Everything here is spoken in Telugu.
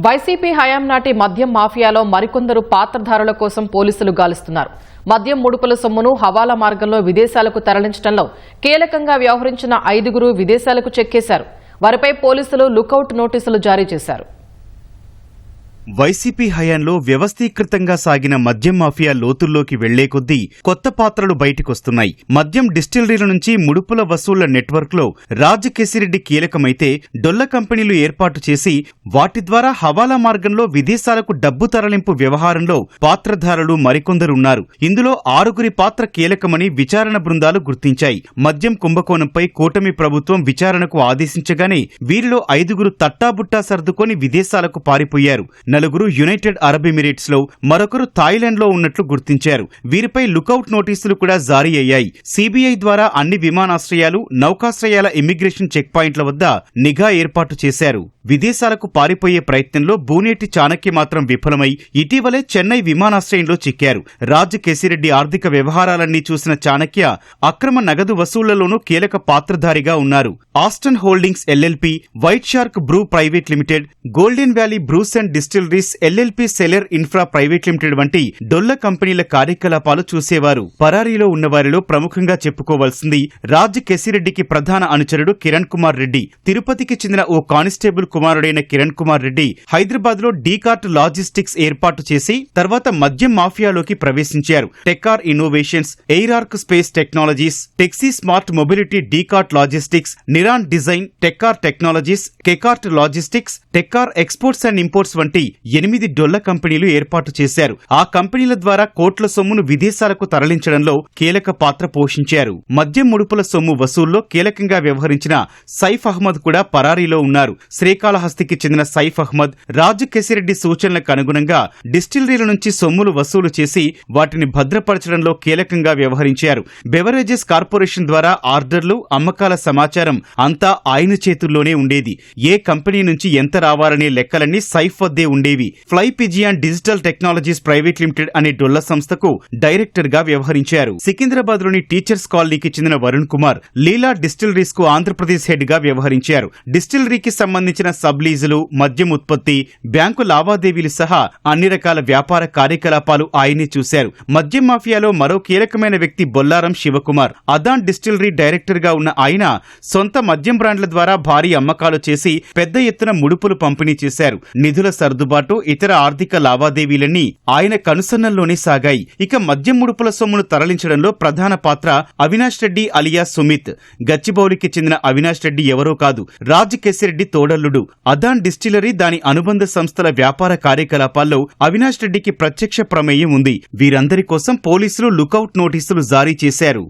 వైసీపీ హయాం నాటి మద్యం మాఫియాలో మరికొందరు పాత్రధారుల కోసం పోలీసులు గాలిస్తున్నారు. మద్యం ముడుపుల సొమ్మును హవాలా మార్గంలో విదేశాలకు తరలించడంలో కీలకంగా వ్యవహరించిన ఐదుగురు విదేశాలకు చెక్కేశారు. వారిపై పోలీసులు లుకౌట్ నోటీసులు జారీ చేశారు. వైసీపీ హయాంలో వ్యవస్థీకృతంగా సాగిన మద్యం మాఫియా లోతుల్లోకి వెళ్ళే కొద్దీ కొత్త పాత్రలు బయటకొస్తున్నాయి. మద్యం డిస్టిలరీల నుంచి ముడుపుల వసూళ్ళ నెట్వర్క్లో రాజకేసిరెడ్డి కీలకమైతే డొల్ల కంపెనీలు ఏర్పాటు చేసి వాటి ద్వారా హవాలా మార్గంలో విదేశాలకు డబ్బు తరలింపు వ్యవహారంలో పాత్రధారులు మరికొందరున్నారు. ఇందులో ఆరుగురి పాత్ర కీలకమని విచారణ బృందాలు గుర్తించాయి. మద్యం కుంభకోణంపై కూటమి ప్రభుత్వం విచారణకు ఆదేశించగానే వీరిలో ఐదుగురు తట్టాబుట్టా సర్దుకొని విదేశాలకు పారిపోయారు. నలుగురు యునైటెడ్ అరబ్ ఎమిరేట్స్లో మరొకరు థాయిలాండ్లో ఉన్నట్లు గుర్తించారు. వీరిపై లుకౌట్ నోటీసులు కూడా జారీ అయ్యాయి. సిబిఐ ద్వారా అన్ని విమానాశ్రయాలు నౌకాశ్రయాల ఇమ్మిగ్రేషన్ చెక్ పాయింట్ల వద్ద నిఘా ఏర్పాటు చేశారు. విదేశాలకు పారిపోయే ప్రయత్నంలో బూనేటి చాణక్య మాత్రం విఫలమై ఇటీవలే చెన్నై విమానాశ్రయంలో చిక్కారు. రాజ్ కేసిరెడ్డి ఆర్థిక వ్యవహారాలన్నీ చూసిన చాణక్య అక్రమ నగదు వసూళ్ళలోనూ కీలక పాత్రధారిగా ఉన్నారు. Aston Holdings LLP White Shark Brew private limited Golden Valley Brews and Jewelleries LLP Seller Infra private limited వంటి డొల్ల కంపెనీల కార్యకలాపాలు చూసేవారు. పరారీలో ఉన్న వారిలో ప్రముఖంగా చెప్పుకోవాల్సింది రాజ్ కెసిరెడ్డికి ప్రధాన అనుచరుడు కిరణ్ కుమార్ రెడ్డి. తిరుపతికి చెందిన ఓ కానిస్టేబుల్ కుమారుడైన కిరణ్ కుమార్ రెడ్డి హైదరాబాద్లో డీకార్ట్ లాజిస్టిక్స్ ఏర్పాటు చేసి తర్వాత మద్యం మాఫియాలోకి ప్రవేశించారు. Teccar Innovations Airark Space Technologies Texy Smart Mobility Decart Logistics Niran Design Teccar Technologies Kcart Logistics Teccar Exports and Imports వంటి ఎనిమిది డొల్ల కంపెనీలు ఏర్పాటు చేశారు. ఆ కంపెనీల ద్వారా కోట్ల సొమ్మును విదేశాలకు తరలించడంలో కీలక పాత్ర పోషించారు. మద్యం ముడుపుల సొమ్ము వసూల్లో కీలకంగా వ్యవహరించిన సైఫ్ అహ్మద్ కూడా పరారీలో ఉన్నారు. శ్రీకాళహస్తికి చెందిన సైఫ్ అహ్మద్ రాజు కెసిరెడ్డి సూచనలకు అనుగుణంగా డిస్టిలరీల నుంచి సొమ్ములు వసూలు చేసి వాటిని భద్రపరచడంలో కీలకంగా వ్యవహరించారు. బెవరేజెస్ కార్పొరేషన్ ద్వారా ఆర్డర్లు అమ్మకాల సమాచారం అంతా ఆయన చేతుల్లోనే ఉండేది. ఏ కంపెనీ నుంచి ఎంత రావాలనే లెక్కలన్నీ సైఫ్ వద్దే ఉండేవి. Fly Pigeon Digital Technologies private limited అనే డొల్ల సంస్థకు డైరెక్టర్గా వ్యవహరించారు. సికింద్రాబాద్లోని టీచర్స్ కాలనీకి చెందిన వరుణ్ కుమార్ లీలా డిస్టిలరీస్కు ఆంధ్రప్రదేశ్ హెడ్గా వ్యవహరించారు. డిస్టిలరీకి సంబంధించిన సబ్ లీజులు మద్యం ఉత్పత్తి బ్యాంకు లావాదేవీలు సహా అన్ని రకాల వ్యాపార కార్యకలాపాలు ఆయనే చూశారు. మద్యం మాఫియాలో మరో కీలకమైన వ్యక్తి బొల్లారం శివకుమార్. అదాన్ డిస్టిలరీ డైరెక్టర్గా ఉన్న ఆయన సొంత మద్యం బ్రాండ్ల ద్వారా భారీ అమ్మకాలు చేసి పెద్ద ఎత్తున ముడుపులు పంపిణీ చేశారు. నిధుల సర్దుబాటు పాటు ఇతర ఆర్థిక లావాదేవీలన్నీ ఆయన కనుసన్నల్లోనే సాగాయి. ఇక మద్యం ముడుపుల సొమ్మును తరలించడంలో ప్రధాన పాత్ర అవినాష్ రెడ్డి అలియా సుమిత్. గచ్చిబౌలికి చెందిన అవినాష్ రెడ్డి ఎవరో కాదు రాజ్ కేసిరెడ్డి తోడల్లుడు. అదాన్ డిస్టిలరీ దాని అనుబంధ సంస్థల వ్యాపార కార్యకలాపాల్లో అవినాష్ రెడ్డికి ప్రత్యక్ష ప్రమేయం ఉంది. వీరందరి కోసం పోలీసులు లుకౌట్ నోటీసులు జారీ చేశారు.